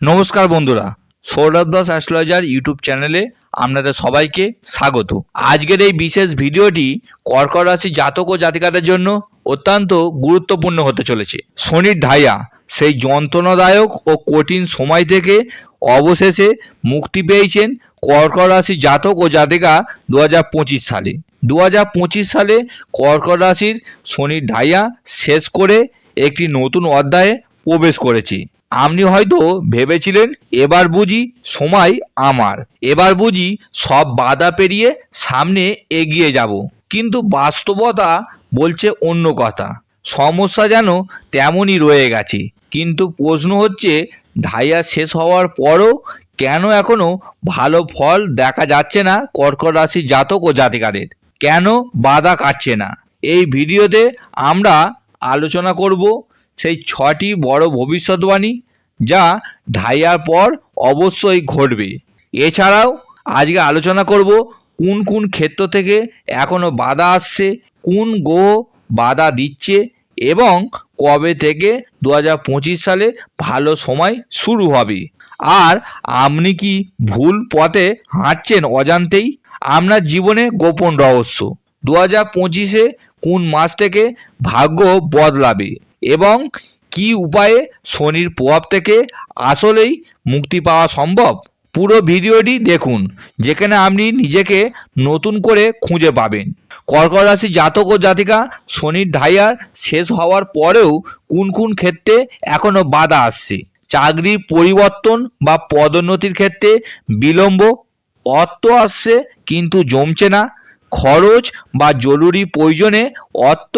নমস্কার বন্ধুরা Sourav Das astrologer YouTube চ্যানেলে আপনাদের সবাইকে স্বাগত। আজকের এই বিশেষ ভিডিওটি কর্কট রাশি জাতক ও জাতিকাদের জন্য অত্যন্ত গুরুত্বপূর্ণ হতে চলেছে। শনির ঢাইয়া, সেই যন্ত্রণাদায়ক ও কঠিন সময় থেকে অবশেষে মুক্তি পেয়েছেন কর্কট রাশি জাতক ও জাতিকা দু পঁচিশ সালে। দু পঁচিশ সালে কর্কট রাশির শনির ঢাইয়া শেষ করে একটি নতুন অধ্যায়ে প্রবেশ করেছি। আপনি হয়তো ভেবেছিলেন, এবার বুঝি সময় আমার। এবার বুঝি সব বাধা পেরিয়ে সামনে এগিয়ে যাব। কিন্তু বাস্তবতা বলছে অন্য কথা। সমস্যা যেন তেমনই রয়ে গেছে। কিন্তু প্রশ্ন হচ্ছে ঢাইয়া শেষ হওয়ার পরও কেন এখনও ভালো ফল দেখা যাচ্ছে না কর্কট রাশি জাতক ও জাতিকাদের? কেন বাধা কাটছে না? এই ভিডিওতে আমরা আলোচনা করব সেই ছটি বড় ভবিষ্যৎবাণী যা ঢাইয়ার পর অবশ্যই ঘটবে। এছাড়াও আজকে আলোচনা করব কোন কোন ক্ষেত্র থেকে এখনও বাধা আসছে, কোন গ্রহ বাধা দিচ্ছে এবং কবে থেকে দু হাজার পঁচিশ সালে ভালো সময় শুরু হবে। আর আপনি কি ভুল পথে হাঁটছেন অজান্তেই? আপনার জীবনে গোপন রহস্য দু হাজার পঁচিশে কোন মাস থেকে ভাগ্য বদলাবে? এবং কি উপায়ে শনির প্রভাব থেকে আসলেই মুক্তি পাওয়া সম্ভব? পুরো ভিডিওটি দেখুন, যেখানে আপনি নিজেকে নতুন করে খুঁজে পাবেন। কর্কট রাশি জাতক ও জাতিকা, শনির ঢাইয়ার শেষ হওয়ার পরেও কোন কোন ক্ষেত্রে এখনও বাধা আসছে? চাকরির পরিবর্তন বা পদোন্নতির ক্ষেত্রে বিলম্ব, অর্থ আসছে কিন্তু জমছে না। খরচ বা জরুরি প্রয়োজনে অর্থ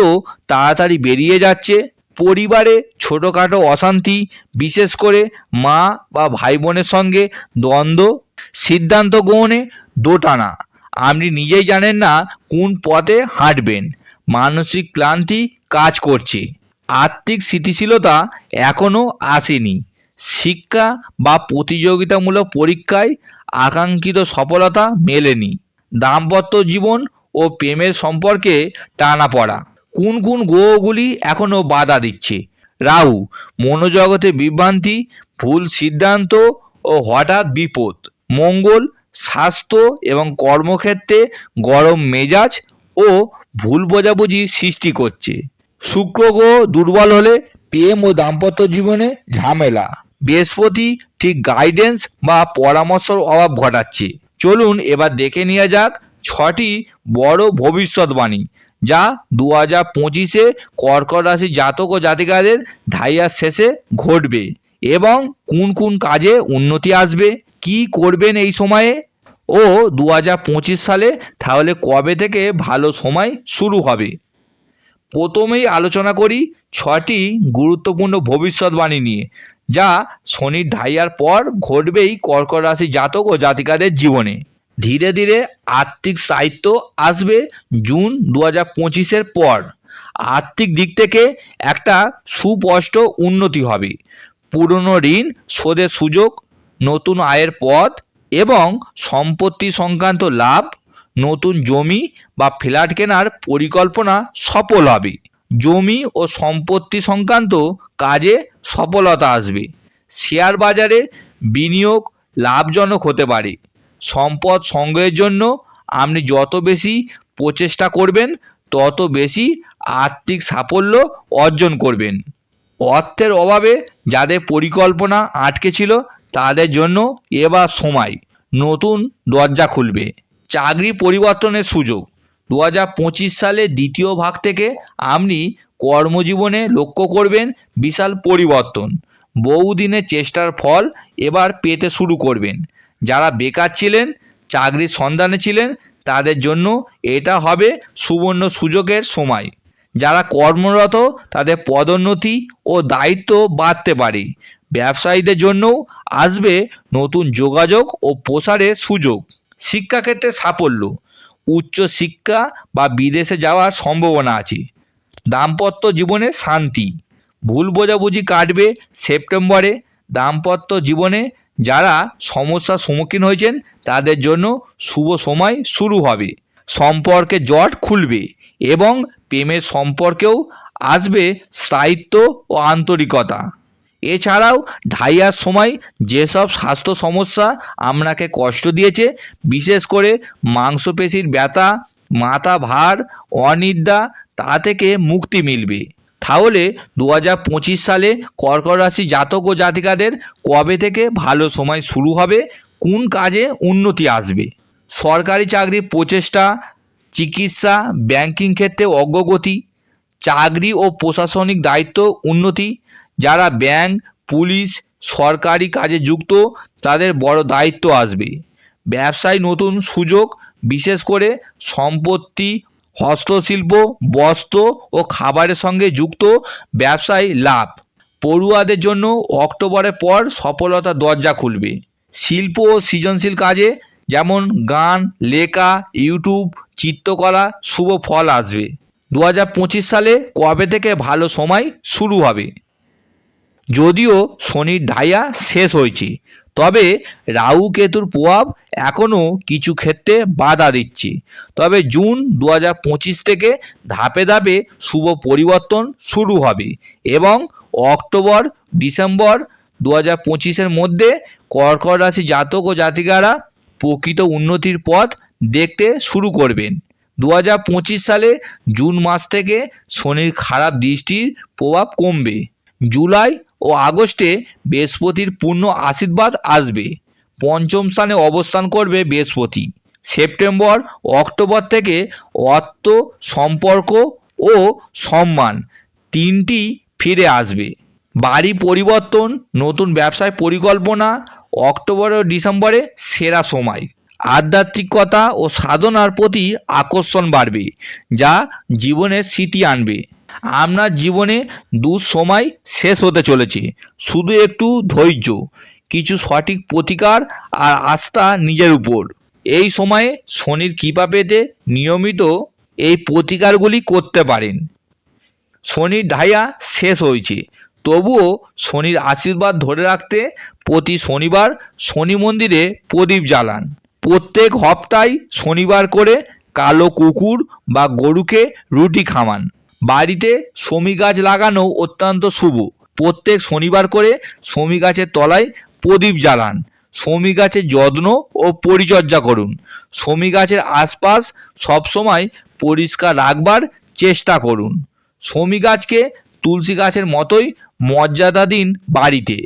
তাড়াতাড়ি বেরিয়ে যাচ্ছে। পরিবারে ছোটোখাটো অশান্তি, বিশেষ করে মা বা ভাই বোনের সঙ্গে দ্বন্দ্ব, সিদ্ধান্ত গ্রহণে দোটানা। আপনি নিজেই জানেন না কোন পথে হাঁটবেন। মানসিক ক্লান্তি কাজ করছে। আর্থিক স্থিতিশীলতা এখনও আসেনি। শিক্ষা বা প্রতিযোগিতামূলক পরীক্ষায় আকাঙ্ক্ষিত সফলতা মেলেনি। দাম্পত্য জীবন ও প্রেমের সম্পর্কে টানা পড়া। কোন কোন গ্রহগুলি এখনও বাধা দিচ্ছে? রাহু, মনোজগতে বিভ্রান্তি, ভুল সিদ্ধান্ত ও হঠাৎ বিপদ। মঙ্গল, স্বাস্থ্য এবং কর্মক্ষেত্রে গরম মেজাজ ও ভুল বোঝাবুঝি সৃষ্টি করছে। শুক্র গ্রহ দুর্বল হলে প্রেম ও দাম্পত্য জীবনে ঝামেলা। বৃহস্পতি ঠিক গাইডেন্স বা পরামর্শর অভাব ঘটাচ্ছে। চলুন এবার দেখে নেওয়া যাক ছটি বড় ভবিষ্যৎবাণী। যা দু হাজার পঁচিশে কর্কট রাশি জাতক ও জাতিকাদের ঢাইয়ার শেষে ঘটবে এবং কোন কোন কাজে উন্নতি আসবে, কি করবেন এই সময়ে ও দু হাজার পঁচিশ সালে তাহলে কবে থেকে ভালো সময় শুরু হবে? প্রথমেই আলোচনা করি ছটি গুরুত্বপূর্ণ ভবিষ্যৎবাণী নিয়ে, যা শনির ঢাইয়ার পর ঘটবেই কর্কট রাশি জাতক ও জাতিকাদের জীবনে। ধীরে ধীরে আর্থিক সাহিত্য আসবে জুন দু হাজার পঁচিশের পর। আর্থিক দিক থেকে একটা সুস্পষ্ট উন্নতি হবে। পুরনো ঋণ শোধের সুযোগ, নতুন আয়ের পথ এবং সম্পত্তি সংক্রান্ত লাভ, নতুন জমি বা ফ্ল্যাট কেনার পরিকল্পনা সফল হবে। জমি ও সম্পত্তি সংক্রান্ত কাজে সফলতা আসবে। শেয়ার বাজারে বিনিয়োগ লাভজনক হতে পারে। সম্পদ সংগ্রহের জন্য আপনি যত বেশি প্রচেষ্টা করবেন, তত বেশি আর্থিক সাফল্য অর্জন করবেন। অর্থের অভাবে যাদের পরিকল্পনা আটকে ছিল, তাদের জন্য এবার সময়। নতুন দরজা খুলবে। চাকরি পরিবর্তনের সুযোগ। দু হাজার পঁচিশ সালে দ্বিতীয় ভাগ থেকে আপনি কর্মজীবনে লক্ষ্য করবেন বিশাল পরিবর্তন। বহুদিনের চেষ্টার ফল এবার পেতে শুরু করবেন। যারা বেকার ছিলেন, চাকরির সন্ধানে ছিলেন, তাদের জন্য এটা হবে সুবর্ণ সুযোগের সময়। যারা কর্মরত, তাদের পদোন্নতি ও দায়িত্ব বাড়তে পারে। ব্যবসায়ীদের জন্যও আসবে নতুন যোগাযোগ ও প্রসারের সুযোগ। শিক্ষাক্ষেত্রে সাফল্য। উচ্চ শিক্ষা বা বিদেশে যাওয়ার সম্ভাবনা আছে। দাম্পত্য জীবনে শান্তি। ভুল বোঝাবুঝি কাটবে সেপ্টেম্বরে। দাম্পত্য জীবনে যারা সমস্যার সম্মুখীন হয়েছেন, তাদের জন্য শুভ সময় শুরু হবে। সম্পর্কে জট খুলবে এবং প্রেমের সম্পর্কেও আসবে স্থায়িত্ব ও আন্তরিকতা। এছাড়াও ঢাইয়ার সময় যেসব স্বাস্থ্য সমস্যা আপনাকে কষ্ট দিয়েছে, বিশেষ করে মাংসপেশির ব্যথা, মাথা ভার, অনিদ্রা, তা থেকে মুক্তি মিলবে। তাহলে দু হাজার পঁচিশ সালে কর্কট রাশি জাতক ও জাতিকাদের কবে থেকে ভালো সময় শুরু হবে? কোন কাজে উন্নতি আসবে? সরকারি চাকরির প্রচেষ্টা, চিকিৎসা ব্যাংকিং ক্ষেত্রে অগ্রগতি, চাকরি ও প্রশাসনিক দায়িত্ব উন্নতি, যারা ব্যাংক পুলিশ সরকারি কাজে যুক্ত, তাদের বড় দায়িত্ব আসবে। ব্যবসায় নতুন সুযোগ, বিশেষ করে সম্পত্তি হস্তশিল্প, বস্ত্র ও খাবারের সঙ্গে যুক্ত ব্যবসায় লাভ। পড়ুয়াদের জন্য অক্টোবরের পর সফলতার দরজা খুলবে। শিল্প ও সৃজনশীল কাজে যেমন গান, লেখা, ইউটিউব, চিত্রকলা শুভ ফল আসবে। দু হাজার পঁচিশ সালে কবে থেকে ভালো সময় শুরু হবে? যদিও শনির ঢাইয়া শেষ হয়েছে তবে রাহু কেতুর প্রভাব এখনও কিছু ক্ষেত্রে বাধা দিচ্ছে। তবে জুন দু হাজার পঁচিশ থেকে ধাপে ধাপে শুভ পরিবর্তন শুরু হবে এবং অক্টোবর, ডিসেম্বর দু হাজার পঁচিশের মধ্যে কর্কট রাশি জাতক ও জাতিকারা প্রকৃত উন্নতির পথ দেখতে শুরু করবেন। দু হাজার পঁচিশ সালে জুন মাস থেকে শনির খারাপ দৃষ্টির প্রভাব কমবে। জুলাই ও আগস্টে বৃহস্পতির পূর্ণ আশীর্বাদ আসবে। পঞ্চম স্থানে অবস্থান করবে বৃহস্পতি। সেপ্টেম্বর, অক্টোবর থেকে অর্থ, সম্পর্ক ও সম্মান তিনটি ফিরে আসবে। বাড়ি পরিবর্তন, নতুন ব্যবসায় পরিকল্পনা, অক্টোবর ও ডিসেম্বরে সেরা সময়। আধ্যাত্মিকতা ও সাধনার প্রতি আকর্ষণ বাড়বে, যা জীবনের স্মৃতি আনবে। আপনার জীবনে দুঃসময় শেষ হতে চলেছে। শুধু একটু ধৈর্য, কিছু সঠিক প্রতিকার আর আস্থা নিজের উপর। এই সময়ে শনির কৃপা পেতে নিয়মিত এই প্রতিকারগুলি করতে পারেন। শনির ঢাইয়া শেষ হয়েছে। তবুও শনির আশীর্বাদ ধরে রাখতে প্রতি শনিবার শনি মন্দিরে প্রদীপ জ্বালান। প্রত্যেক হপ্তায় শনিবার করে কালো কুকুর বা গরুকে রুটি খাওয়ান। বাড়িতে শমী গাছ লাগানো অত্যন্ত শুভ। প্রত্যেক শনিবার করে শমী গাছের তলায় প্রদীপ জ্বালান। শমী গাছের যত্ন ও পরিচর্যা করুন। শমী গাছের আশপাশ সবসময় পরিষ্কার রাখবার চেষ্টা করুন। শমী গাছকে তুলসী গাছের মতোই মর্যাদা দিন বাড়িতে।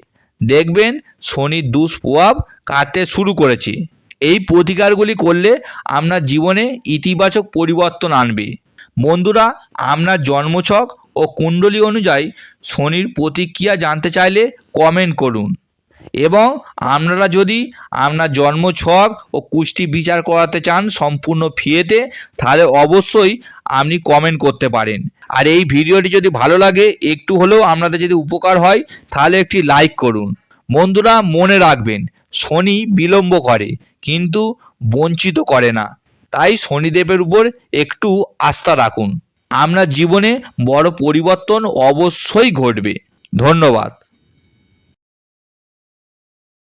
দেখবেন শনির দুষ্প্রভাব কাটতে শুরু করেছে। এই প্রতিকারগুলি করলে আপনার জীবনে ইতিবাচক পরিবর্তন আনবে। বন্ধুরা আপনার জন্মছক ও কুণ্ডলী অনুযায়ী শনির প্রতিক্রিয়া জানতে চাইলে কমেন্ট করুন। এবং আপনারা যদি আপনার জন্মছক ও কুষ্টি বিচার করাতে চান সম্পূর্ণ ফিয়েতে তাহলে অবশ্যই আপনি কমেন্ট করতে পারেন। আর এই ভিডিওটি যদি ভালো লাগে, একটু হলেও আপনাদের যদি উপকার হয়, তাহলে একটি লাইক করুন। বন্ধুরা, মনে রাখবেন, শনি বিলম্ব করে, কিন্তু বঞ্চিত করে না। তাই শনিদেবের উপর একটু আস্থা রাখুন। আপনার জীবনে বড় পরিবর্তন অবশ্যই ঘটবে। ধন্যবাদ।